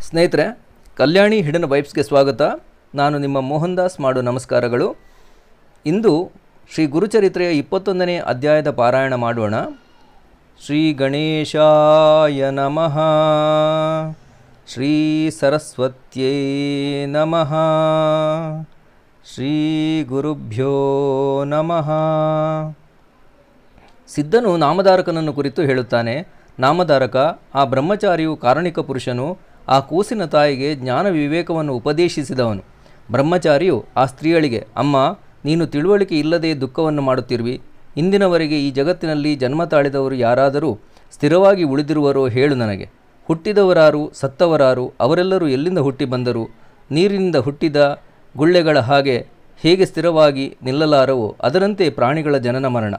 ಸ್ನೇಹಿತರೆ, ಕಲ್ಯಾಣಿ ಹಿಡನ್ ವೈಬ್ಸ್ಗೆ ಸ್ವಾಗತ. ನಾನು ನಿಮ್ಮ ಮೋಹನ್ ದಾಸ್ ಮಾಡು ನಮಸ್ಕಾರಗಳು. ಇಂದು ಶ್ರೀ ಗುರುಚರಿತ್ರೆಯ ಇಪ್ಪತ್ತೊಂದನೇ ಅಧ್ಯಾಯದ ಪಾರಾಯಣ ಮಾಡೋಣ. ಶ್ರೀ ಗಣೇಶಾಯ ನಮಃ. ಶ್ರೀ ಸರಸ್ವತ್ಯೇ ನಮಃ. ಶ್ರೀ ಗುರುಭ್ಯೋ ನಮಃ. ಸಿದ್ಧನು ನಾಮಧಾರಕನನ್ನು ಕುರಿತು ಹೇಳುತ್ತಾನೆ. ನಾಮಧಾರಕ, ಆ ಬ್ರಹ್ಮಚಾರಿಯು ಕಾರಣಿಕ ಪುರುಷನು ಆ ಕೂಸಿನ ತಾಯಿಗೆ ಜ್ಞಾನ ವಿವೇಕವನ್ನು ಉಪದೇಶಿಸಿದವನು. ಬ್ರಹ್ಮಚಾರಿಯು ಆ ಸ್ತ್ರೀಯಳಿಗೆ, ಅಮ್ಮ, ನೀನು ತಿಳುವಳಿಕೆ ಇಲ್ಲದೆ ದುಃಖವನ್ನು ಮಾಡುತ್ತಿರುವಿ. ಇಂದಿನವರೆಗೆ ಈ ಜಗತ್ತಿನಲ್ಲಿ ಜನ್ಮ ತಾಳಿದವರು ಯಾರಾದರೂ ಸ್ಥಿರವಾಗಿ ಉಳಿದಿರುವರೋ ಹೇಳು ನನಗೆ. ಹುಟ್ಟಿದವರಾರು, ಸತ್ತವರಾರು, ಅವರೆಲ್ಲರೂ ಎಲ್ಲಿಂದ ಹುಟ್ಟಿ ಬಂದರು? ನೀರಿನಿಂದ ಹುಟ್ಟಿದ ಗುಳ್ಳೆಗಳ ಹಾಗೆ ಹೇಗೆ ಸ್ಥಿರವಾಗಿ ನಿಲ್ಲಲಾರವೋ, ಅದರಂತೆ ಪ್ರಾಣಿಗಳ ಜನನ ಮರಣ.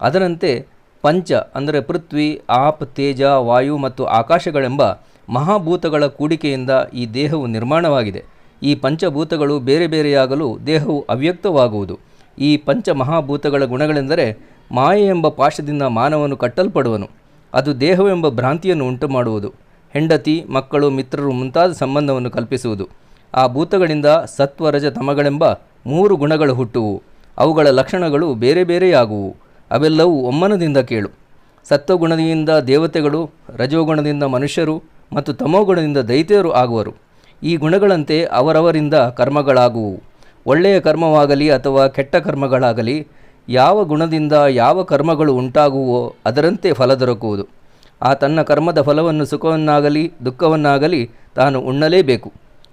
ಅದರಂತೆ ಪಂಚ, ಅಂದರೆ ಪೃಥ್ವಿ, ಆಪ್, ತೇಜ, ವಾಯು ಮತ್ತು ಆಕಾಶಗಳೆಂಬ ಮಹಾಭೂತಗಳ ಕೂಡಿಕೆಯಿಂದ ಈ ದೇಹವು ನಿರ್ಮಾಣವಾಗಿದೆ. ಈ ಪಂಚಭೂತಗಳು ಬೇರೆ ಬೇರೆಯಾಗಲು ದೇಹವು ಅವ್ಯಕ್ತವಾಗುವುದು. ಈ ಪಂಚ ಮಹಾಭೂತಗಳ ಗುಣಗಳೆಂದರೆ ಮಾಯೆ ಎಂಬ ಪಾಶದಿಂದ ಮಾನವನು ಕಟ್ಟಲ್ಪಡುವನು. ಅದು ದೇಹವೆಂಬ ಭ್ರಾಂತಿಯನ್ನು ಉಂಟು ಮಾಡುವುದು ಹೆಂಡತಿ, ಮಕ್ಕಳು, ಮಿತ್ರರು ಮುಂತಾದ ಸಂಬಂಧವನ್ನು ಕಲ್ಪಿಸುವುದು. ಆ ಭೂತಗಳಿಂದ ಸತ್ವ, ರಜ, ತಮಗಳೆಂಬ ಮೂರು ಗುಣಗಳು ಹುಟ್ಟುವು. ಅವುಗಳ ಲಕ್ಷಣಗಳು ಬೇರೆ ಬೇರೆಯಾಗುವು. ಅವೆಲ್ಲವೂ ಒಮ್ಮನದಿಂದ ಕೇಳು. ಸತ್ವಗುಣದಿಂದ ದೇವತೆಗಳು, ರಜೋಗುಣದಿಂದ ಮನುಷ್ಯರು ಮತ್ತು ತಮೋಗುಣದಿಂದ ದೈತ್ಯರು ಆಗುವರು. ಈ ಗುಣಗಳಂತೆ ಅವರವರಿಂದ ಕರ್ಮಗಳಾಗುವು. ಒಳ್ಳೆಯ ಕರ್ಮವಾಗಲಿ ಅಥವಾ ಕೆಟ್ಟ ಕರ್ಮಗಳಾಗಲಿ, ಯಾವ ಗುಣದಿಂದ ಯಾವ ಕರ್ಮಗಳು ಉಂಟಾಗುವೋ ಅದರಂತೆ ಫಲ ದೊರಕುವುದು. ಆ ತನ್ನ ಕರ್ಮದ ಫಲವನ್ನು ಸುಖವನ್ನಾಗಲಿ, ದುಃಖವನ್ನಾಗಲಿ ತಾನು ಉಣ್ಣಲೇಬೇಕು.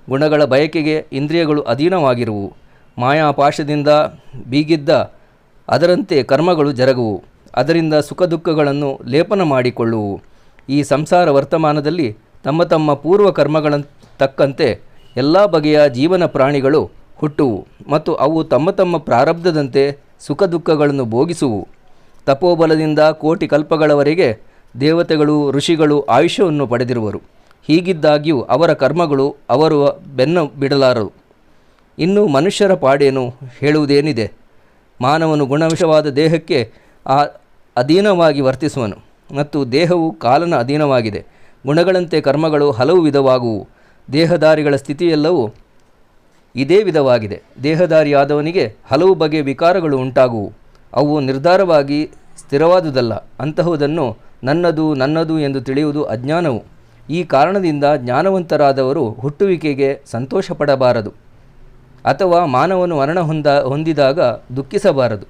ಗುಣಗಳ ಬಯಕೆಗೆ ಇಂದ್ರಿಯಗಳು ಅಧೀನವಾಗಿರುವು. ಮಾಯಾಪಾಶದಿಂದ ಬೀಗಿದ್ದ ಅದರಂತೆ ಕರ್ಮಗಳು ಜರಗುವು. ಅದರಿಂದ ಸುಖ ದುಃಖಗಳನ್ನು ಲೇಪನ ಮಾಡಿಕೊಳ್ಳುವು. ಈ ಸಂಸಾರ ವರ್ತಮಾನದಲ್ಲಿ ತಮ್ಮ ತಮ್ಮ ಪೂರ್ವ ಕರ್ಮಗಳ ತಕ್ಕಂತೆ ಎಲ್ಲ ಬಗೆಯ ಜೀವನ ಪ್ರಾಣಿಗಳು ಹುಟ್ಟುವು ಮತ್ತು ಅವು ತಮ್ಮ ತಮ್ಮ ಪ್ರಾರಬ್ಧದಂತೆ ಸುಖ ದುಃಖಗಳನ್ನು ಭೋಗಿಸುವು. ತಪೋಬಲದಿಂದ ಕೋಟಿ ಕಲ್ಪಗಳವರೆಗೆ ದೇವತೆಗಳು, ಋಷಿಗಳು ಆಯುಷ್ಯವನ್ನು ಪಡೆದಿರುವರು. ಹೀಗಿದ್ದಾಗ್ಯೂ ಅವರ ಕರ್ಮಗಳು ಅವರು ಬೆನ್ನು ಬಿಡಲಾರರು. ಇನ್ನು ಮನುಷ್ಯರ ಪಾಡೇನು ಹೇಳುವುದೇನಿದೆ? ಮಾನವನು ಗುಣವಿಷವಾದ ದೇಹಕ್ಕೆ ಆ ಅಧೀನವಾಗಿ ವರ್ತಿಸುವನು ಮತ್ತು ದೇಹವು ಕಾಲನ ಅಧೀನವಾಗಿದೆ. ಗುಣಗಳಂತೆ ಕರ್ಮಗಳು ಹಲವು ವಿಧವಾಗುವು. ದೇಹದಾರಿಗಳ ಸ್ಥಿತಿಯೆಲ್ಲವೂ ಇದೇ ವಿಧವಾಗಿದೆ. ದೇಹದಾರಿಯಾದವನಿಗೆ ಹಲವು ಬಗೆಯ ವಿಕಾರಗಳು ಉಂಟಾಗುವು. ಅವು ನಿರ್ಧಾರವಾಗಿ ಸ್ಥಿರವಾದುದಲ್ಲ. ಅಂತಹುದನ್ನು ನನ್ನದು ನನ್ನದು ಎಂದು ತಿಳಿಯುವುದು ಅಜ್ಞಾನವು. ಈ ಕಾರಣದಿಂದ ಜ್ಞಾನವಂತರಾದವರು ಹುಟ್ಟುವಿಕೆಗೆ ಸಂತೋಷಪಡಬಾರದು. ಅಥವಾ ಮಾನವನು ಮರಣ ಹೊಂದ ಹೊಂದಿದಾಗ ದುಃಖಿಸಬಾರದು.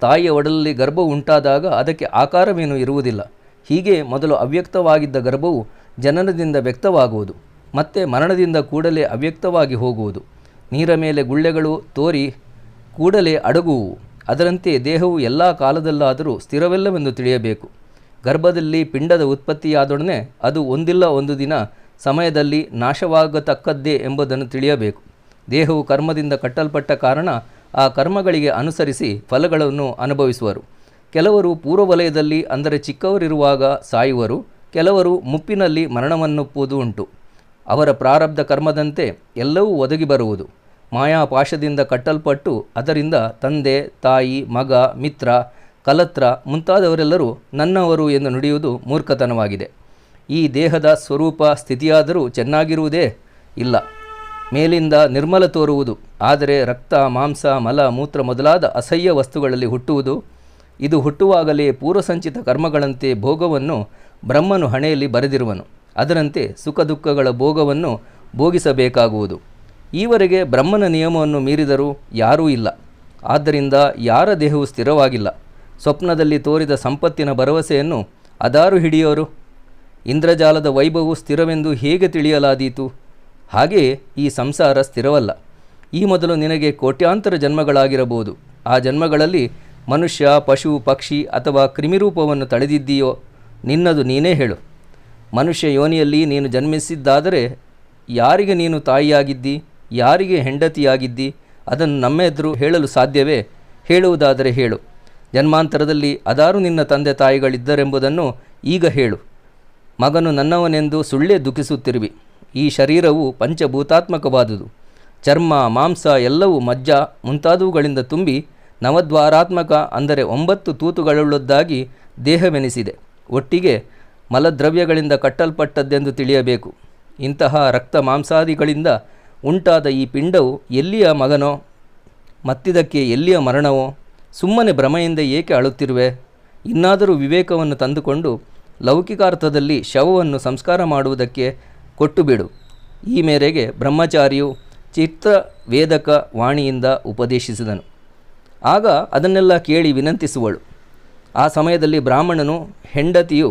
ತಾಯಿಯ ಒಡಲಲ್ಲಿ ಗರ್ಭ ಉಂಟಾದಾಗ ಅದಕ್ಕೆ ಆಕಾರವೇನೂ ಇರುವುದಿಲ್ಲ. ಹೀಗೆ ಮೊದಲು ಅವ್ಯಕ್ತವಾಗಿದ್ದ ಗರ್ಭವು ಜನನದಿಂದ ವ್ಯಕ್ತವಾಗುವುದು, ಮತ್ತೆ ಮರಣದಿಂದ ಕೂಡಲೇ ಅವ್ಯಕ್ತವಾಗಿ ಹೋಗುವುದು. ನೀರ ಮೇಲೆ ಗುಳ್ಳೆಗಳು ತೋರಿ ಕೂಡಲೇ ಅಡಗುವು. ಅದರಂತೆ ದೇಹವು ಎಲ್ಲ ಕಾಲದಲ್ಲಾದರೂ ಸ್ಥಿರವೆಲ್ಲವೆಂದು ತಿಳಿಯಬೇಕು. ಗರ್ಭದಲ್ಲಿ ಪಿಂಡದ ಉತ್ಪತ್ತಿಯಾದೊಡನೆ ಅದು ಒಂದಿಲ್ಲ ಒಂದು ದಿನ ಸಮಯದಲ್ಲಿ ನಾಶವಾಗತಕ್ಕದ್ದೇ ಎಂಬುದನ್ನು ತಿಳಿಯಬೇಕು. ದೇಹವು ಕರ್ಮದಿಂದ ಕಟ್ಟಲ್ಪಟ್ಟ ಕಾರಣ ಆ ಕರ್ಮಗಳಿಗೆ ಅನುಸರಿಸಿ ಫಲಗಳನ್ನು ಅನುಭವಿಸುವರು. ಕೆಲವರು ಪೂರ್ವವಲಯದಲ್ಲಿ ಅಂದರೆ ಚಿಕ್ಕವರಿರುವಾಗ ಸಾಯುವರು, ಕೆಲವರು ಮುಪ್ಪಿನಲ್ಲಿ ಮರಣವನ್ನೊಪ್ಪುವುದು ಉಂಟು. ಅವರ ಪ್ರಾರಬ್ಧ ಕರ್ಮದಂತೆ ಎಲ್ಲವೂ ಒದಗಿ ಬರುವುದು. ಮಾಯಾಪಾಶದಿಂದ ಕಟ್ಟಲ್ಪಟ್ಟು ಅದರಿಂದ ತಂದೆ, ತಾಯಿ, ಮಗ, ಮಿತ್ರ, ಕಲತ್ರ ಮುಂತಾದವರೆಲ್ಲರೂ ನನ್ನವರು ಎಂದು ನುಡಿಯುವುದು ಮೂರ್ಖತನವಾಗಿದೆ. ಈ ದೇಹದ ಸ್ವರೂಪ ಸ್ಥಿತಿಯಾದರೂ ಚೆನ್ನಾಗಿರುವುದೇ ಇಲ್ಲ. ಮೇಲಿಂದ ನಿರ್ಮಲ ತೋರುವುದು, ಆದರೆ ರಕ್ತ, ಮಾಂಸ, ಮಲ, ಮೂತ್ರ ಮೊದಲಾದ ಅಸಹ್ಯ ವಸ್ತುಗಳಲ್ಲಿ ಹುಟ್ಟುವುದು ಇದು ಹುಟ್ಟುವಾಗಲೇ ಪೂರ್ವಸಂಚಿತ ಕರ್ಮಗಳಂತೆ ಭೋಗವನ್ನು ಬ್ರಹ್ಮನು ಹಣೆಯಲ್ಲಿ ಬರೆದಿರುವನು. ಅದರಂತೆ ಸುಖ ದುಃಖಗಳ ಭೋಗವನ್ನು ಭೋಗಿಸಬೇಕಾಗುವುದು. ಈವರೆಗೆ ಬ್ರಹ್ಮನ ನಿಯಮವನ್ನು ಮೀರಿದರೂ ಯಾರೂ ಇಲ್ಲ. ಆದ್ದರಿಂದ ಯಾರ ದೇಹವು ಸ್ಥಿರವಾಗಿಲ್ಲ. ಸ್ವಪ್ನದಲ್ಲಿ ತೋರಿದ ಸಂಪತ್ತಿನ ಭರವಸೆಯನ್ನು ಅದಾರು ಹಿಡಿಯೋರು? ಇಂದ್ರಜಾಲದ ವೈಭವವು ಸ್ಥಿರವೆಂದು ಹೇಗೆ ತಿಳಿಯಲಾದೀತು? ಹಾಗೆಯೇ ಈ ಸಂಸಾರ ಸ್ಥಿರವಲ್ಲ. ಈ ಮೊದಲು ನಿನಗೆ ಕೋಟ್ಯಾಂತರ ಜನ್ಮಗಳಾಗಿರಬಹುದು. ಆ ಜನ್ಮಗಳಲ್ಲಿ ಮನುಷ್ಯ, ಪಶು, ಪಕ್ಷಿ ಅಥವಾ ಕ್ರಿಮಿರೂಪವನ್ನು ತಳೆದಿದ್ದೀಯೋ? ನಿನ್ನದು ನೀನೇ ಹೇಳು. ಮನುಷ್ಯ ಯೋನಿಯಲ್ಲಿ ನೀನು ಜನ್ಮಿಸಿದ್ದಾದರೆ ಯಾರಿಗೆ ನೀನು ತಾಯಿಯಾಗಿದ್ದಿ? ಯಾರಿಗೆ ಹೆಂಡತಿಯಾಗಿದ್ದಿ? ಅದನ್ನು ನಮ್ಮೆದುರು ಹೇಳಲು ಸಾಧ್ಯವೇ? ಹೇಳುವುದಾದರೆ ಹೇಳು. ಜನ್ಮಾಂತರದಲ್ಲಿ ಅದಾರು ನಿನ್ನ ತಂದೆ ತಾಯಿಗಳಿದ್ದರೆಂಬುದನ್ನು ಈಗ ಹೇಳು. ಮಗನು ನನ್ನವನೆಂದು ಸುಳ್ಳೇ ದುಃಖಿಸುತ್ತಿರುವಿ. ಈ ಶರೀರವು ಪಂಚಭೂತಾತ್ಮಕವಾದುದು. ಚರ್ಮ, ಮಾಂಸ ಎಲ್ಲವೂ ಮಜ್ಜ ಮುಂತಾದವುಗಳಿಂದ ತುಂಬಿ ನವದ್ವಾರಾತ್ಮಕ ಅಂದರೆ ಒಂಬತ್ತು ತೂತುಗಳುಳ್ಳದ್ದಾಗಿ ದೇಹವೆನಿಸಿದೆ. ಒಟ್ಟಿಗೆ ಮಲದ್ರವ್ಯಗಳಿಂದ ಕಟ್ಟಲ್ಪಟ್ಟದ್ದೆಂದು ತಿಳಿಯಬೇಕು. ಇಂತಹ ರಕ್ತ ಮಾಂಸಾದಿಗಳಿಂದ ಉಂಟಾದ ಈ ಪಿಂಡವು ಎಲ್ಲಿಯ ಮಗನೋ, ಮತ್ತಿದಕ್ಕೆ ಎಲ್ಲಿಯ ಮರಣವೋ, ಸುಮ್ಮನೆ ಭ್ರಮೆಯಿಂದ ಏಕೆ ಅಳುತ್ತಿರುವೆ? ಇನ್ನಾದರೂ ವಿವೇಕವನ್ನು ತಂದುಕೊಂಡು ಲೌಕಿಕಾರ್ಥದಲ್ಲಿ ಶವವನ್ನು ಸಂಸ್ಕಾರ ಮಾಡುವುದಕ್ಕೆ ಕೊಟ್ಟು ಬಿಡು ಈ ಮೇರೆಗೆ ಬ್ರಹ್ಮಚಾರಿಯು ಚಿತ್ರ ವೇದಕ ವಾಣಿಯಿಂದ ಉಪದೇಶಿಸಿದನು. ಆಗ ಅದನ್ನೆಲ್ಲ ಕೇಳಿ ವಿನಂತಿಸುವಳು. ಆ ಸಮಯದಲ್ಲಿ ಬ್ರಾಹ್ಮಣನು ಹೆಂಡತಿಯು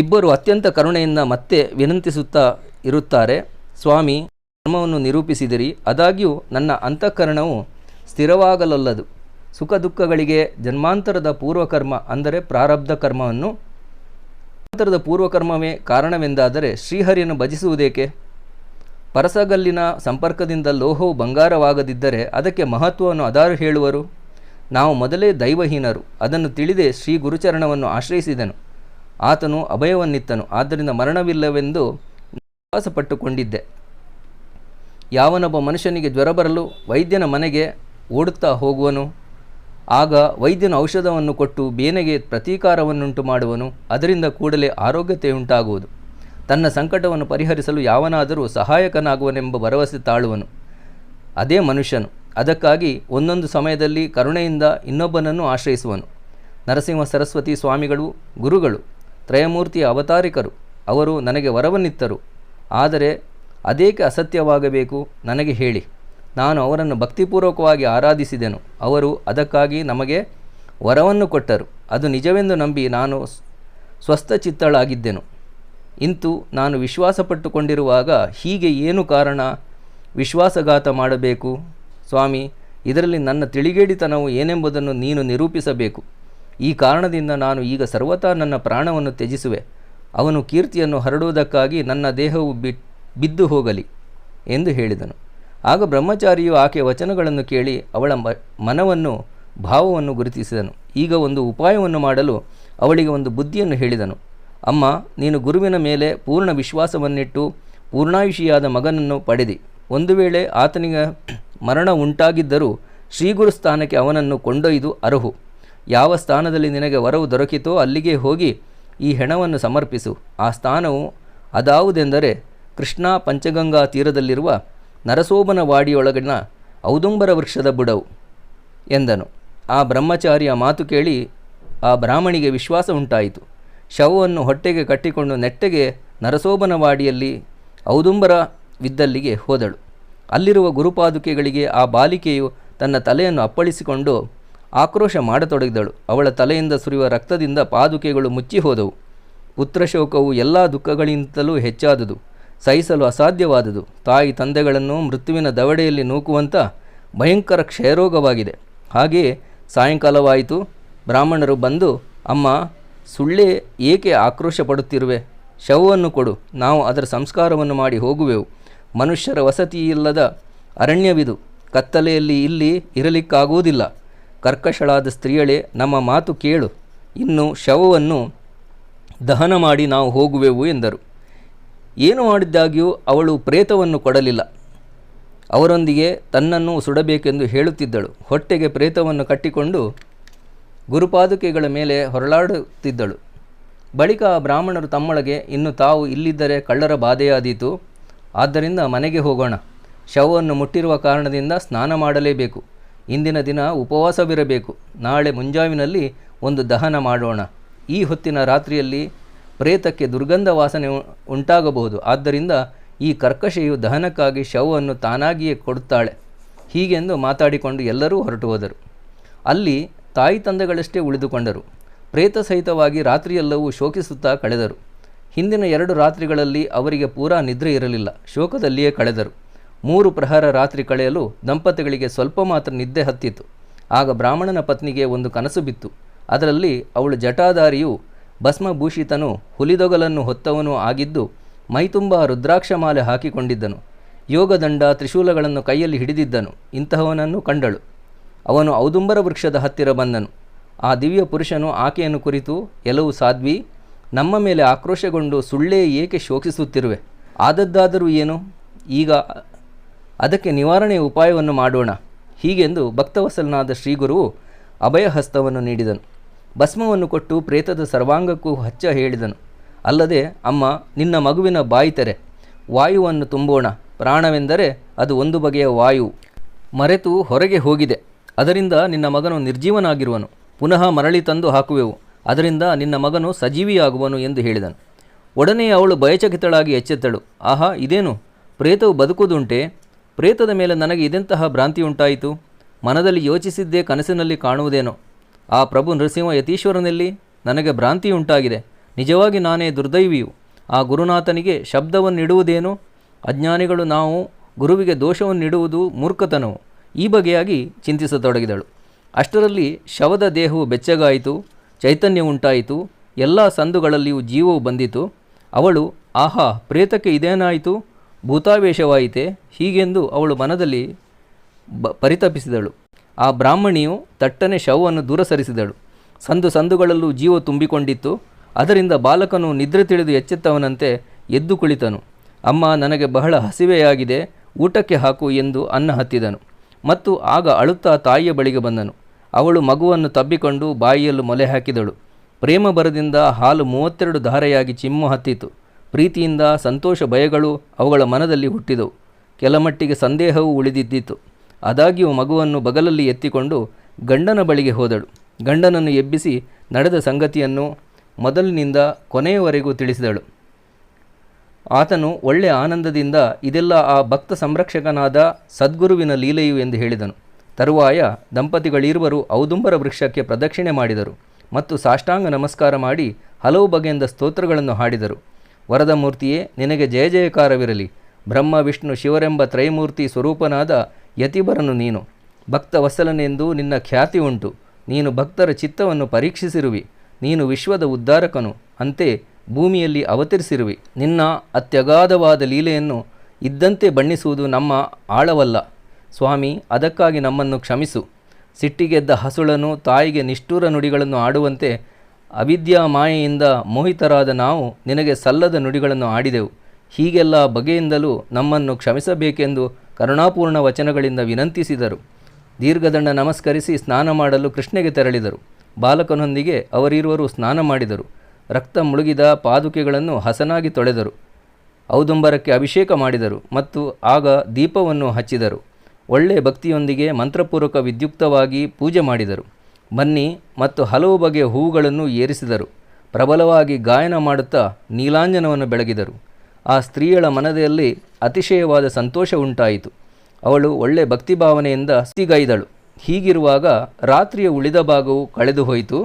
ಇಬ್ಬರು ಅತ್ಯಂತ ಕರುಣೆಯಿಂದ ಮತ್ತೆ ವಿನಂತಿಸುತ್ತಾ ಇರುತ್ತಾರೆ, ಸ್ವಾಮಿ, ಧರ್ಮವನ್ನು ನಿರೂಪಿಸಿದಿರಿ, ಆದಾಗ್ಯೂ ನನ್ನ ಅಂತಃಕರಣವು ಸ್ಥಿರವಾಗಲಲ್ಲದು. ಸುಖ ದುಃಖಗಳಿಗೆ ಜನ್ಮಾಂತರದ ಪೂರ್ವಕರ್ಮ ಅಂದರೆ ಪ್ರಾರಬ್ಧ ಕರ್ಮವನ್ನು, ಜನ್ಮಾಂತರದ ಪೂರ್ವಕರ್ಮವೇ ಕಾರಣವೆಂದಾದರೆ ಶ್ರೀಹರಿಯನ್ನು ಭಜಿಸುವುದೇಕೆ? ಪರಸಗಲ್ಲಿನ ಸಂಪರ್ಕದಿಂದ ಲೋಹವು ಬಂಗಾರವಾಗದಿದ್ದರೆ ಅದಕ್ಕೆ ಮಹತ್ವವನ್ನು ಅದಾರು ಹೇಳುವರು. ನಾವು ಮೊದಲೇ ದೈವಹೀನರು, ಅದನ್ನು ತಿಳಿದೇ ಶ್ರೀ ಗುರುಚರಣವನ್ನು ಆಶ್ರಯಿಸಿದನು. ಆತನು ಅಭಯವನ್ನಿತ್ತನು, ಆದ್ದರಿಂದ ಮರಣವಿಲ್ಲವೆಂದು ವಿಶ್ವಾಸಪಟ್ಟುಕೊಂಡಿದ್ದೆ. ಯಾವನೊಬ್ಬ ಮನುಷ್ಯನಿಗೆ ಜ್ವರ ಬರಲು ವೈದ್ಯನ ಮನೆಗೆ ಓಡುತ್ತಾ ಹೋಗುವನು, ಆಗ ವೈದ್ಯನ ಔಷಧವನ್ನು ಕೊಟ್ಟು ಬೇನೆಗೆ ಪ್ರತೀಕಾರವನ್ನುಂಟು ಮಾಡುವನು ಅದರಿಂದ ಕೂಡಲೇ ಆರೋಗ್ಯತೆ ಉಂಟಾಗುವುದು ತನ್ನ ಸಂಕಟವನ್ನು ಪರಿಹರಿಸಲು ಯಾವನಾದರೂ ಸಹಾಯಕನಾಗುವನೆಂಬ ಭರವಸೆ ತಾಳುವನು. ಅದೇ ಮನುಷ್ಯನು. ಅದಕ್ಕಾಗಿ ಒಂದೊಂದು ಸಮಯದಲ್ಲಿ ಕರುಣೆಯಿಂದ ಇನ್ನೊಬ್ಬನನ್ನು ಆಶ್ರಯಿಸುವನು. ನರಸಿಂಹ ಸರಸ್ವತಿ ಸ್ವಾಮಿಗಳು, ಗುರುಗಳು, ತ್ರಯಮೂರ್ತಿಯ ಅವತಾರಿಕರು, ಅವರು ನನಗೆ ವರವನ್ನಿತ್ತರು. ಆದರೆ ಅದೇಕೆ ಅಸತ್ಯವಾಗಬೇಕು ನನಗೆ ಹೇಳಿ. ನಾನು ಅವರನ್ನು ಭಕ್ತಿಪೂರ್ವಕವಾಗಿ ಆರಾಧಿಸಿದೆನು. ಅವರು ಅದಕ್ಕಾಗಿ ನಮಗೆ ವರವನ್ನು ಕೊಟ್ಟರು. ಅದು ನಿಜವೆಂದು ನಂಬಿ ನಾನು ಸ್ವಸ್ಥಚಿತ್ತಳಾಗಿದ್ದೆನು. ಇಂತು ನಾನು ವಿಶ್ವಾಸಪಟ್ಟುಕೊಂಡಿರುವಾಗ ಹೀಗೆ ಏನು ಕಾರಣ? ವಿಶ್ವಾಸಘಾತ ಮಾಡಬೇಕು? ಸ್ವಾಮಿ, ಇದರಲ್ಲಿ ನನ್ನ ತಿಳಿಗೇಡಿತನವು ಏನೆಂಬುದನ್ನು ನೀನು ನಿರೂಪಿಸಬೇಕು. ಈ ಕಾರಣದಿಂದ ನಾನು ಈಗ ಸರ್ವತಾ ನನ್ನ ಪ್ರಾಣವನ್ನು ತ್ಯಜಿಸುವೆ. ಅವನು ಕೀರ್ತಿಯನ್ನು ಹರಡುವುದಕ್ಕಾಗಿ ನನ್ನ ದೇಹವು ಬಿ, ಬಿದ್ದು ಹೋಗಲಿ ಎಂದು ಹೇಳಿದನು. ಆಗ ಬ್ರಹ್ಮಚಾರಿಯು ಆಕೆಯ ವಚನಗಳನ್ನು ಕೇಳಿ ಅವಳ ಮನವನ್ನು, ಭಾವವನ್ನು ಗುರುತಿಸಿದನು. ಈಗ ಒಂದು ಉಪಾಯವನ್ನು ಮಾಡಲು ಅವಳಿಗೆ ಒಂದು ಬುದ್ಧಿಯನ್ನು ಹೇಳಿದನು. ಅಮ್ಮ, ನೀನು ಗುರುವಿನ ಮೇಲೆ ಪೂರ್ಣ ವಿಶ್ವಾಸವನ್ನಿಟ್ಟು ಪೂರ್ಣಾಯುಷಿಯಾದ ಮಗನನ್ನು ಪಡೆದಿ. ಒಂದು ವೇಳೆ ಆತನಿಗೆ ಮರಣ ಉಂಟಾಗಿದ್ದರೂ ಶ್ರೀಗುರು ಸ್ಥಾನಕ್ಕೆ ಅವನನ್ನು ಕೊಂಡೊಯ್ದು ಅರುಹು. ಯಾವ ಸ್ಥಾನದಲ್ಲಿ ನಿನಗೆ ವರವು ದೊರಕಿತೋ ಅಲ್ಲಿಗೆ ಹೋಗಿ ಈ ಹೆಣವನ್ನು ಸಮರ್ಪಿಸು. ಆ ಸ್ಥಾನವು ಅದಾವುದೆಂದರೆ ಕೃಷ್ಣಾ ಪಂಚಗಂಗಾ ತೀರದಲ್ಲಿರುವ ನರಸೋಬನ ವಾಡಿಯೊಳಗಿನ ಔದುಂಬರ ವೃಕ್ಷದ ಬುಡವು ಎಂದನು. ಆ ಬ್ರಹ್ಮಚಾರಿಯ ಮಾತು ಕೇಳಿ ಆ ಬ್ರಾಹ್ಮಣಿಗೆ ವಿಶ್ವಾಸ ಉಂಟಾಯಿತು. ಶವವನ್ನು ಹೊಟ್ಟೆಗೆ ಕಟ್ಟಿಕೊಂಡು ನೆಟ್ಟೆಗೆ ನರಸೋಬನವಾಡಿಯಲ್ಲಿ ಔದುಂಬರವಿದ್ದಲ್ಲಿಗೆ ಹೋದಳು. ಅಲ್ಲಿರುವ ಗುರುಪಾದುಕೆಗಳಿಗೆ ಆ ಬಾಲಿಕೆಯು ತನ್ನ ತಲೆಯನ್ನು ಅಪ್ಪಳಿಸಿಕೊಂಡು ಆಕ್ರೋಶ ಮಾಡತೊಡಗಿದಳು. ಅವಳ ತಲೆಯಿಂದ ಸುರಿಯುವ ರಕ್ತದಿಂದ ಪಾದುಕೆಗಳು ಮುಚ್ಚಿ ಹೋದವು. ಪುತ್ರಶೋಕವು ಎಲ್ಲ ದುಃಖಗಳಿಂತಲೂ ಹೆಚ್ಚಾದುದು. ಸಹಿಸಲು ಅಸಾಧ್ಯವಾದುದು. ತಾಯಿ ತಂದೆಗಳನ್ನು ಮೃತ್ಯುವಿನ ದವಡೆಯಲ್ಲಿ ನೂಕುವಂಥ ಭಯಂಕರ ಕ್ಷಯರೋಗವಾಗಿದೆ. ಹಾಗೆಯೇ ಸಾಯಂಕಾಲವಾಯಿತು. ಬ್ರಾಹ್ಮಣರು ಬಂದು, ಅಮ್ಮ ಸುಳ್ಳೇ ಏಕೆ ಆಕ್ರೋಶ ಪಡುತ್ತಿರುವೆ ಶವವನ್ನು ಕೊಡು, ನಾವು ಅದರ ಸಂಸ್ಕಾರವನ್ನು ಮಾಡಿ ಹೋಗುವೆವು. ಮನುಷ್ಯರ ವಸತಿಯಿಲ್ಲದ ಅರಣ್ಯವಿದು, ಕತ್ತಲೆಯಲ್ಲಿ ಇಲ್ಲಿ ಇರಲಿಕ್ಕಾಗುವುದಿಲ್ಲ. ಕರ್ಕಶಳಾದ ಸ್ತ್ರೀಯಳೆ, ನಮ್ಮ ಮಾತು ಕೇಳು. ಇನ್ನು ಶವವನ್ನು ದಹನ ಮಾಡಿ ನಾವು ಹೋಗುವೆವು ಎಂದರು. ಏನು ಮಾಡಿದ್ದಾಗ್ಯೂ ಅವಳು ಪ್ರೇತವನ್ನು ಕೊಡಲಿಲ್ಲ. ಅವರೊಂದಿಗೆ ತನ್ನನ್ನು ಸುಡಬೇಕೆಂದು ಹೇಳುತ್ತಿದ್ದಳು. ಹೊಟ್ಟೆಗೆ ಪ್ರೇತವನ್ನು ಕಟ್ಟಿಕೊಂಡು ಗುರುಪಾದುಕೆಗಳ ಮೇಲೆ ಹೊರಳಾಡುತ್ತಿದ್ದಳು ಬಳಿಕ ಆ ಬ್ರಾಹ್ಮಣರು ತಮ್ಮೊಳಗೆ, ಇನ್ನು ತಾವು ಇಲ್ಲಿದ್ದರೆ ಕಳ್ಳರ ಬಾಧೆಯಾದೀತು. ಆದ್ದರಿಂದ ಮನೆಗೆ ಹೋಗೋಣ. ಶವವನ್ನು ಮುಟ್ಟಿರುವ ಕಾರಣದಿಂದ ಸ್ನಾನ ಮಾಡಲೇಬೇಕು. ಇಂದಿನ ದಿನ ಉಪವಾಸವಿರಬೇಕು. ನಾಳೆ ಮುಂಜಾವಿನಲ್ಲಿ ಒಂದು ದಹನ ಮಾಡೋಣ. ಈ ಹೊತ್ತಿನ ರಾತ್ರಿಯಲ್ಲಿ ಪ್ರೇತಕ್ಕೆ ದುರ್ಗಂಧ ವಾಸನೆ ಉಂಟಾಗಬಹುದು. ಆದ್ದರಿಂದ ಈ ಕರ್ಕಶೆಯು ದಹನಕ್ಕಾಗಿ ಶವವನ್ನು ತಾನಾಗಿಯೇ ಕೊಡುತ್ತಾಳೆ. ಹೀಗೆಂದು ಮಾತಾಡಿಕೊಂಡು ಎಲ್ಲರೂ ಹೊರಟು ಹೋದರು. ಅಲ್ಲಿ ತಾಯಿ ತಂದೆಗಳಷ್ಟೇ ಉಳಿದುಕೊಂಡರು. ಪ್ರೇತ ಸಹಿತವಾಗಿ ರಾತ್ರಿಯೆಲ್ಲವೂ ಶೋಕಿಸುತ್ತಾ ಕಳೆದರು. ಹಿಂದಿನ ಎರಡು ರಾತ್ರಿಗಳಲ್ಲಿ ಅವರಿಗೆ ಪೂರಾ ನಿದ್ರೆ ಇರಲಿಲ್ಲ, ಶೋಕದಲ್ಲಿಯೇ ಕಳೆದರು. ಮೂರು ಪ್ರಹರ ರಾತ್ರಿ ಕಳೆಯಲು ದಂಪತಿಗಳಿಗೆ ಸ್ವಲ್ಪ ಮಾತ್ರ ನಿದ್ದೆ ಹತ್ತಿತ್ತು. ಆಗ ಬ್ರಾಹ್ಮಣನ ಪತ್ನಿಗೆ ಒಂದು ಕನಸು ಬಿತ್ತು. ಅದರಲ್ಲಿ ಅವಳು ಜಟಾಧಾರಿಯು ಭಸ್ಮಭೂಷಿತನು ಹುಲಿದೊಗಲನ್ನು ಹೊತ್ತವನೂ ಆಗಿದ್ದು ಮೈತುಂಬ ರುದ್ರಾಕ್ಷಮಾಲೆ ಹಾಕಿಕೊಂಡಿದ್ದನು. ಯೋಗದಂಡ ತ್ರಿಶೂಲಗಳನ್ನು ಕೈಯಲ್ಲಿ ಹಿಡಿದಿದ್ದನು. ಇಂತಹವನನ್ನು ಕಂಡಳು. ಅವನು ಔದುಂಬರ ವೃಕ್ಷದ ಹತ್ತಿರ ಬಂದನು. ಆ ದಿವ್ಯ ಪುರುಷನು ಆಕೆಯನ್ನು ಕುರಿತು, ಎಲ್ಲವೂ ಸಾಧ್ವಿ, ನಮ್ಮ ಮೇಲೆ ಆಕ್ರೋಶಗೊಂಡು ಸುಳ್ಳೇ ಏಕೆ ಶೋಕಿಸುತ್ತಿರುವೆ? ಆದದ್ದಾದರೂ ಏನು? ಈಗ ಅದಕ್ಕೆ ನಿವಾರಣೆಯ ಉಪಾಯವನ್ನು ಮಾಡೋಣ. ಹೀಗೆಂದು ಭಕ್ತವಸಲನಾದ ಶ್ರೀಗುರುವು ಅಭಯಹಸ್ತವನ್ನು ನೀಡಿದನು. ಭಸ್ಮವನ್ನು ಕೊಟ್ಟು ಪ್ರೇತದ ಸರ್ವಾಂಗಕ್ಕೂ ಹಚ್ಚ ಹೇಳಿದನು. ಅಲ್ಲದೆ, ಅಮ್ಮ, ನಿನ್ನ ಮಗುವಿನ ಬಾಯಿ ತೆರೆ, ವಾಯುವನ್ನು ತುಂಬೋಣ. ಪ್ರಾಣವೆಂದರೆ ಅದು ಒಂದು ಬಗೆಯ ವಾಯು. ಮರೆತು ಹೊರಗೆ ಹೋಗಿದೆ. ಅದರಿಂದ ನಿನ್ನ ಮಗನು ನಿರ್ಜೀವನಾಗಿರುವನು. ಪುನಃ ಮರಳಿ ತಂದು ಹಾಕುವೆವು. ಅದರಿಂದ ನಿನ್ನ ಮಗನು ಸಜೀವಿಯಾಗುವನು ಎಂದು ಹೇಳಿದನು. ಒಡನೆ ಅವಳು ಭಯಚಕಿತಳಾಗಿ ಎಚ್ಚೆತ್ತಳು. ಆಹಾ, ಇದೇನು? ಪ್ರೇತವು ಬದುಕುವುದುಂಟೆ? ಪ್ರೇತದ ಮೇಲೆ ನನಗೆ ಇದೆಂತಹ ಭ್ರಾಂತಿ ಉಂಟಾಯಿತು? ಮನದಲ್ಲಿ ಯೋಚಿಸಿದ್ದೇ ಕನಸಿನಲ್ಲಿ ಕಾಣುವುದೇನೋ? ಆ ಪ್ರಭು ನರಸಿಂಹ ಯತೀಶ್ವರನಲ್ಲಿ ನನಗೆ ಭ್ರಾಂತಿ ಉಂಟಾಗಿದೆ. ನಿಜವಾಗಿ ನಾನೇ ದುರ್ದೈವಿಯು. ಆ ಗುರುನಾಥನಿಗೆ ಶಬ್ದವನ್ನಿಡುವುದೇನು? ಅಜ್ಞಾನಿಗಳು ನಾವು ಗುರುವಿಗೆ ದೋಷವನ್ನಿಡುವುದು ಮೂರ್ಖತನವು. ಈ ಬಗೆಯಾಗಿ ಚಿಂತಿಸತೊಡಗಿದಳು. ಅಷ್ಟರಲ್ಲಿ ಶವದ ದೇಹವು ಬೆಚ್ಚಗಾಯಿತು, ಚೈತನ್ಯ ಉಂಟಾಯಿತು, ಎಲ್ಲ ಸಂದುಗಳಲ್ಲಿಯೂ ಜೀವವು ಬಂದಿತು. ಅವಳು, ಆಹಾ, ಪ್ರೇತಕ್ಕೆ ಇದೇನಾಯಿತು? ಭೂತಾವೇಶವಾಯಿತೆ? ಹೀಗೆಂದು ಅವಳು ಮನದಲ್ಲಿ ಬ, ಪರಿತಪಿಸಿದಳು. ಆ ಬ್ರಾಹ್ಮಣಿಯು ತಟ್ಟನೆ ಶವವನ್ನು ದೂರ ಸರಿಸಿದಳು. ಸಂದು ಸಂದುಗಳಲ್ಲೂ ಜೀವ ತುಂಬಿಕೊಂಡಿತ್ತು. ಅದರಿಂದ ಬಾಲಕನು ನಿದ್ರೆ ತಿಳಿದು ಎಚ್ಚೆತ್ತವನಂತೆ ಎದ್ದು ಕುಳಿತನು. ಅಮ್ಮ, ನನಗೆ ಬಹಳ ಹಸಿವೆಯಾಗಿದೆ, ಊಟಕ್ಕೆ ಹಾಕು ಎಂದು ಅನ್ನ ಹತ್ತಿದನು. ಮತ್ತು ಆಗ ಅಳುತ್ತಾ ತಾಯಿಯ ಬಳಿಗೆ ಬಂದನು. ಅವಳು ಮಗುವನ್ನು ತಬ್ಬಿಕೊಂಡು ಬಾಯಿಯಲ್ಲೂ ಮೊಲೆ ಹಾಕಿದಳು. ಪ್ರೇಮ ಬರದಿಂದ ಹಾಲು ಮೂವತ್ತೆರಡು ಧಾರೆಯಾಗಿ ಚಿಮ್ಮು ಹತ್ತಿತು. ಪ್ರೀತಿಯಿಂದ ಸಂತೋಷ ಭಯಗಳು ಅವುಗಳ ಮನದಲ್ಲಿ ಹುಟ್ಟಿದವು. ಕೆಲಮಟ್ಟಿಗೆ ಸಂದೇಹವೂ ಉಳಿದಿದ್ದಿತು. ಆದಾಗ್ಯೂ ಮಗುವನ್ನು ಬಗಲಲ್ಲಿ ಎತ್ತಿಕೊಂಡು ಗಂಡನ ಬಳಿಗೆ ಹೋದಳು. ಗಂಡನನ್ನು ಎಬ್ಬಿಸಿ ನಡೆದ ಸಂಗತಿಯನ್ನು ಮೊದಲಿನಿಂದ ಕೊನೆಯವರೆಗೂ ತಿಳಿಸಿದಳು. ಆತನು ಒಳ್ಳೆ ಆನಂದದಿಂದ ಇದೆಲ್ಲ ಆ ಭಕ್ತ ಸಂರಕ್ಷಕನಾದ ಸದ್ಗುರುವಿನ ಲೀಲೆಯು ಎಂದು ಹೇಳಿದನು. ತರುವಾಯ ದಂಪತಿಗಳಿರುವರು ಔದುಂಬರ ವೃಕ್ಷಕ್ಕೆ ಪ್ರದಕ್ಷಿಣೆ ಮಾಡಿದರು ಮತ್ತು ಸಾಷ್ಟಾಂಗ ನಮಸ್ಕಾರ ಮಾಡಿ ಹಲವು ಬಗೆಯಿಂದ ಸ್ತೋತ್ರಗಳನ್ನು ಹಾಡಿದರು. ವರದ ಮೂರ್ತಿಯೇ, ನಿನಗೆ ಜಯ ಜಯಕಾರವಿರಲಿ. ಬ್ರಹ್ಮ, ವಿಷ್ಣು, ಶಿವರೆಂಬ ತ್ರೈಮೂರ್ತಿ ಸ್ವರೂಪನಾದ ಯತಿಬರನು ನೀನು. ಭಕ್ತ ವಸಲನೆಂದು ನಿನ್ನ ಖ್ಯಾತಿ ಉಂಟು. ನೀನು ಭಕ್ತರ ಚಿತ್ತವನ್ನು ಪರೀಕ್ಷಿಸಿರುವಿ. ನೀನು ವಿಶ್ವದ ಉದ್ಧಾರಕನು. ಅಂತೆ ಭೂಮಿಯಲ್ಲಿ ಅವತರಿಸಿರುವೆ. ನಿನ್ನ ಅತ್ಯಗಾಧವಾದ ಲೀಲೆಯನ್ನು ಇದ್ದಂತೆ ಬಣ್ಣಿಸುವುದು ನಮ್ಮ ಆಳವಲ್ಲ. ಸ್ವಾಮಿ, ಅದಕ್ಕಾಗಿ ನಮ್ಮನ್ನು ಕ್ಷಮಿಸು. ಸಿಟ್ಟಿಗೆದ್ದ ಹಸುಳನು ತಾಯಿಗೆ ನಿಷ್ಠೂರ ನುಡಿಗಳನ್ನು ಆಡುವಂತೆ ಅವಿದ್ಯಾ ಮಾಯೆಯಿಂದ ಮೋಹಿತರಾದ ನಾವು ನಿನಗೆ ಸಲ್ಲದ ನುಡಿಗಳನ್ನು ಆಡಿದೆವು. ಹೀಗೆಲ್ಲ ಬಗೆಯಿಂದಲೂ ನಮ್ಮನ್ನು ಕ್ಷಮಿಸಬೇಕೆಂದು ಕರುಣಾಪೂರ್ಣ ವಚನಗಳಿಂದ ವಿನಂತಿಸಿದರು. ದೀರ್ಘದಂಡ ನಮಸ್ಕರಿಸಿ ಸ್ನಾನ ಮಾಡಲು ಕೃಷ್ಣೆಗೆ ತೆರಳಿದರು. ಬಾಲಕನೊಂದಿಗೆ ಅವರಿರುವರು ಸ್ನಾನ ಮಾಡಿದರು. ರಕ್ತ ಮುಳುಗಿದ ಪಾದುಕೆಗಳನ್ನು ಹಸನಾಗಿ ತೊಳೆದರು. ಔದುಂಬರಕ್ಕೆ ಅಭಿಷೇಕ ಮಾಡಿದರು ಮತ್ತು ಆಗ ದೀಪವನ್ನು ಹಚ್ಚಿದರು. ಒಳ್ಳೆಯ ಭಕ್ತಿಯೊಂದಿಗೆ ಮಂತ್ರಪೂರ್ವಕ ವಿದ್ಯುಕ್ತವಾಗಿ ಪೂಜೆ ಮಾಡಿದರು. ಬನ್ನಿ ಮತ್ತು ಹಲವು ಬಗೆಯ ಹೂವುಗಳನ್ನು ಏರಿಸಿದರು. ಪ್ರಬಲವಾಗಿ ಗಾಯನ ಮಾಡುತ್ತಾ ನೀಲಾಂಜನವನ್ನು ಬೆಳಗಿದರು. ಆ ಸ್ತ್ರೀಯಳ ಮನದಲ್ಲಿ ಅತಿಶಯವಾದ ಸಂತೋಷ ಉಂಟಾಯಿತು. ಅವಳು ಒಳ್ಳೆ ಭಕ್ತಿಭಾವನೆಯಿಂದ ಸ್ಥಿಗೈದಳು ಹೀಗಿರುವಾಗ ರಾತ್ರಿಯ ಉಳಿದ ಭಾಗವು ಕಳೆದು ಹೋಯಿತು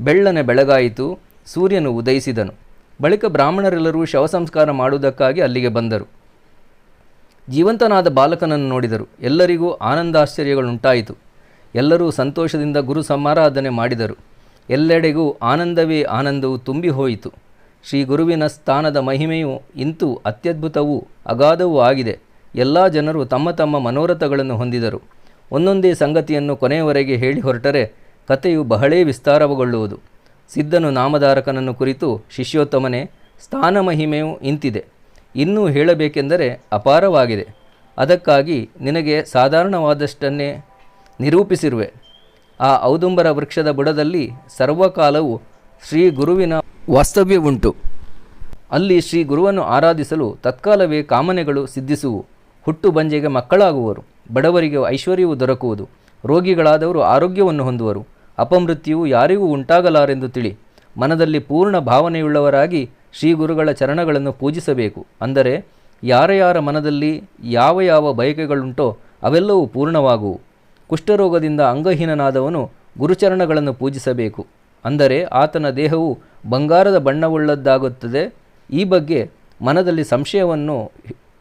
ಬೆಳ್ಳನೆ ಬೆಳಗಾಯಿತು. ಸೂರ್ಯನು ಉದಯಿಸಿದನು. ಬಳಿಕ ಬ್ರಾಹ್ಮಣರೆಲ್ಲರೂ ಶವ ಸಂಸ್ಕಾರ ಮಾಡುವುದಕ್ಕಾಗಿ ಅಲ್ಲಿಗೆ ಬಂದರು. ಜೀವಂತನಾದ ಬಾಲಕನನ್ನು ನೋಡಿದರು. ಎಲ್ಲರಿಗೂ ಆನಂದಾಶ್ಚರ್ಯಗಳುಂಟಾಯಿತು. ಎಲ್ಲರೂ ಸಂತೋಷದಿಂದ ಗುರು ಸಮಾರಾಧನೆ ಮಾಡಿದರು. ಎಲ್ಲೆಡೆಗೂ ಆನಂದವೇ ಆನಂದವು ತುಂಬಿ ಹೋಯಿತು. ಶ್ರೀ ಗುರುವಿನ ಸ್ಥಾನದ ಮಹಿಮೆಯು ಇಂತೂ ಅತ್ಯದ್ಭುತವೂ ಅಗಾಧವೂ ಆಗಿದೆ. ಎಲ್ಲ ಜನರು ತಮ್ಮ ತಮ್ಮ ಮನೋರಥಗಳನ್ನು ಹೊಂದಿದರು. ಒಂದೊಂದೇ ಸಂಗತಿಯನ್ನು ಕೊನೆಯವರೆಗೆ ಹೇಳಿ ಹೊರಟರೆ ಕಥೆಯು ಬಹಳೇ ವಿಸ್ತಾರಗೊಳ್ಳುವುದು. ಸಿದ್ಧನು ನಾಮಧಾರಕನನ್ನು ಕುರಿತು ಶಿಷ್ಯೋತ್ತಮನೇ ಸ್ಥಾನ ಮಹಿಮೆಯು ಇಂತಿದೆ. ಇನ್ನೂ ಹೇಳಬೇಕೆಂದರೆ ಅಪಾರವಾಗಿದೆ. ಅದಕ್ಕಾಗಿ ನಿನಗೆ ಸಾಧಾರಣವಾದಷ್ಟನ್ನೇ ನಿರೂಪಿಸಿರುವೆ. ಆ ಔದುಂಬರ ವೃಕ್ಷದ ಬುಡದಲ್ಲಿ ಸರ್ವಕಾಲವು ಶ್ರೀ ಗುರುವಿನ ವಾಸ್ತವ್ಯವುಂಟು. ಅಲ್ಲಿ ಶ್ರೀ ಗುರುವನ್ನು ಆರಾಧಿಸಲು ತತ್ಕಾಲವೇ ಕಾಮನೆಗಳು ಸಿದ್ಧಿಸುವು. ಹುಟ್ಟು ಬಂಜೆಗೆ ಮಕ್ಕಳಾಗುವರು. ಬಡವರಿಗೆ ಐಶ್ವರ್ಯವು ದೊರಕುವುದು. ರೋಗಿಗಳಾದವರು ಆರೋಗ್ಯವನ್ನು ಹೊಂದುವರು. ಅಪಮೃತ್ಯುವು ಯಾರಿಗೂ ಉಂಟಾಗಲಾರೆಂದು ತಿಳಿ. ಮನದಲ್ಲಿ ಪೂರ್ಣ ಭಾವನೆಯುಳ್ಳವರಾಗಿ ಶ್ರೀ ಗುರುಗಳ ಚರಣಗಳನ್ನು ಪೂಜಿಸಬೇಕು. ಅಂದರೆ, ಯಾರ ಯಾರ ಮನದಲ್ಲಿ ಯಾವ ಯಾವ ಬಯಕೆಗಳುಂಟೋ ಅವೆಲ್ಲವೂ ಪೂರ್ಣವಾಗುವು. ಕುಷ್ಠರೋಗದಿಂದ ಅಂಗಹೀನನಾದವನು ಗುರುಚರಣಗಳನ್ನು ಪೂಜಿಸಬೇಕು. ಅಂದರೆ, ಆತನ ದೇಹವು ಬಂಗಾರದ ಬಣ್ಣವುಳ್ಳದ್ದಾಗುತ್ತದೆ. ಈ ಬಗ್ಗೆ ಮನದಲ್ಲಿ ಸಂಶಯವನ್ನು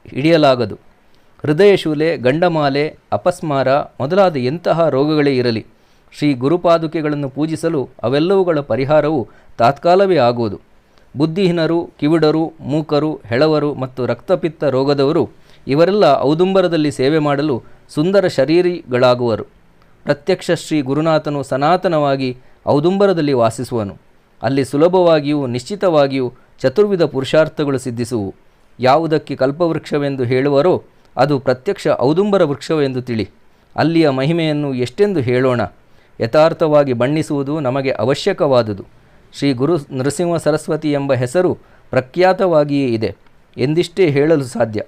ಹಿಡಿಯಲಾಗದು. ಹೃದಯ ಶೂಲೆ ಗಂಡಮಾಲೆ, ಅಪಸ್ಮಾರ ಮೊದಲಾದ ಎಂತಹ ರೋಗಗಳೇ ಇರಲಿ. ಶ್ರೀ ಗುರುಪಾದುಕೆಗಳನ್ನು ಪೂಜಿಸಲು ಅವೆಲ್ಲವುಗಳ ಪರಿಹಾರವು ತಾತ್ಕಾಲವೇ ಆಗುವುದು. ಬುದ್ಧಿಹೀನರು, ಕಿವಿಡರು, ಮೂಕರು, ಹೆಳವರು ಮತ್ತು ರಕ್ತಪಿತ್ತ ರೋಗದವರು ಇವರೆಲ್ಲ ಔದುಂಬರದಲ್ಲಿ ಸೇವೆ ಮಾಡಲು ಸುಂದರ ಶರೀರಿಗಳಾಗುವರು. ಪ್ರತ್ಯಕ್ಷ ಶ್ರೀ ಗುರುನಾಥನು ಸನಾತನವಾಗಿ ಔದುಂಬರದಲ್ಲಿ ವಾಸಿಸುವನು. ಅಲ್ಲಿ ಸುಲಭವಾಗಿಯೂ ನಿಶ್ಚಿತವಾಗಿಯೂ ಚತುರ್ವಿಧ ಪುರುಷಾರ್ಥಗಳು ಸಿದ್ಧಿಸುವು. ಯಾವುದಕ್ಕೆ ಕಲ್ಪವೃಕ್ಷವೆಂದು ಹೇಳುವರೋ ಅದು ಪ್ರತ್ಯಕ್ಷ ಔದುಂಬರ ವೃಕ್ಷವೆಂದು ತಿಳಿ. ಅಲ್ಲಿಯ ಮಹಿಮೆಯನ್ನು ಎಷ್ಟೆಂದು ಹೇಳೋಣ. ಯಥಾರ್ಥವಾಗಿ ಬಣ್ಣಿಸುವುದು ನಮಗೆ ಅವಶ್ಯಕವಾದುದು. ಶ್ರೀ ಗುರು ನರಸಿಂಹ ಸರಸ್ವತಿ ಎಂಬ ಹೆಸರು ಪ್ರಖ್ಯಾತವಾಗಿಯೇ ಇದೆ. ಎಂದಿಷ್ಟೇ ಹೇಳಲು ಸಾಧ್ಯ.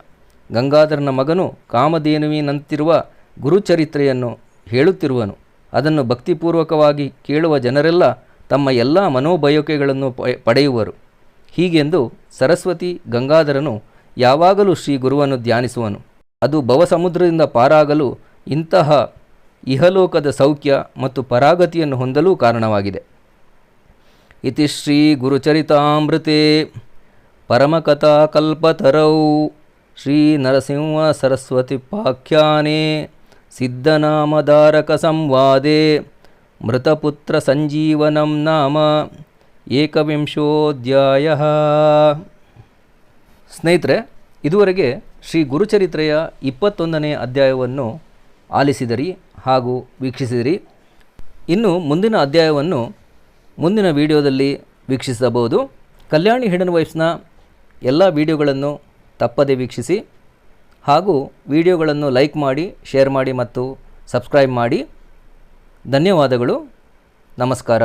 ಗಂಗಾಧರನ ಮಗನು ಕಾಮಧೇನುವಿನಂತಿರುವ ಗುರುಚರಿತ್ರೆಯನ್ನು ಹೇಳುತ್ತಿರುವನು. ಅದನ್ನು ಭಕ್ತಿಪೂರ್ವಕವಾಗಿ ಕೇಳುವ ಜನರೆಲ್ಲ ತಮ್ಮ ಎಲ್ಲ ಮನೋಬಯಕೆಗಳನ್ನು ಪಡೆಯುವರು. ಹೀಗೆಂದು ಸರಸ್ವತಿ ಗಂಗಾಧರನು ಯಾವಾಗಲೂ ಶ್ರೀ ಗುರುವನ್ನು ಧ್ಯಾನಿಸುವನು. ಅದು ಭವಸಮುದ್ರದಿಂದ ಪಾರಾಗಲು ಇಂತಹ ಇಹಲೋಕದ ಸೌಖ್ಯ ಮತ್ತು ಪರಾಗತಿಯನ್ನು ಹೊಂದಲು ಕಾರಣವಾಗಿದೆ. ಇತಿ ಶ್ರೀ ಗುರುಚರಿತಾಮೃತೆ ಪರಮಕಥಾಕಲ್ಪತರೌ ಶ್ರೀ ನರಸಿಂಹ ಸರಸ್ವತಿ ಪಾಖ್ಯಾನೆ ಸಿದ್ಧನಾಮಧಾರಕ ಸಂವಾದೆ ಮೃತಪುತ್ರ ಸಂಜೀವನಂ ನಾಮ ಏಕವಿಂಶೋಧ್ಯಾಯ. ಸ್ನೇಹಿತರೆ, ಇದುವರೆಗೆ ಶ್ರೀ ಗುರುಚರಿತ್ರೆಯ ಇಪ್ಪತ್ತೊಂದನೇ ಅಧ್ಯಾಯವನ್ನು ಆಲಿಸಿದಿರಿ ಹಾಗೂ ವೀಕ್ಷಿಸಿದಿರಿ. ಇನ್ನು ಮುಂದಿನ ಅಧ್ಯಾಯವನ್ನು ಮುಂದಿನ ವಿಡಿಯೋದಲ್ಲಿ ವೀಕ್ಷಿಸಬಹುದು. ಕಲ್ಯಾಣಿ ಹಿಡನ್ ವೈಫ್ಸ್ನ ಎಲ್ಲ ವಿಡಿಯೋಗಳನ್ನು ತಪ್ಪದೆ ವೀಕ್ಷಿಸಿ ಹಾಗೂ ವಿಡಿಯೋಗಳನ್ನು ಲೈಕ್ ಮಾಡಿ, ಶೇರ್ ಮಾಡಿ ಮತ್ತು ಸಬ್ಸ್ಕ್ರೈಬ್ ಮಾಡಿ. ಧನ್ಯವಾದಗಳು. ನಮಸ್ಕಾರ.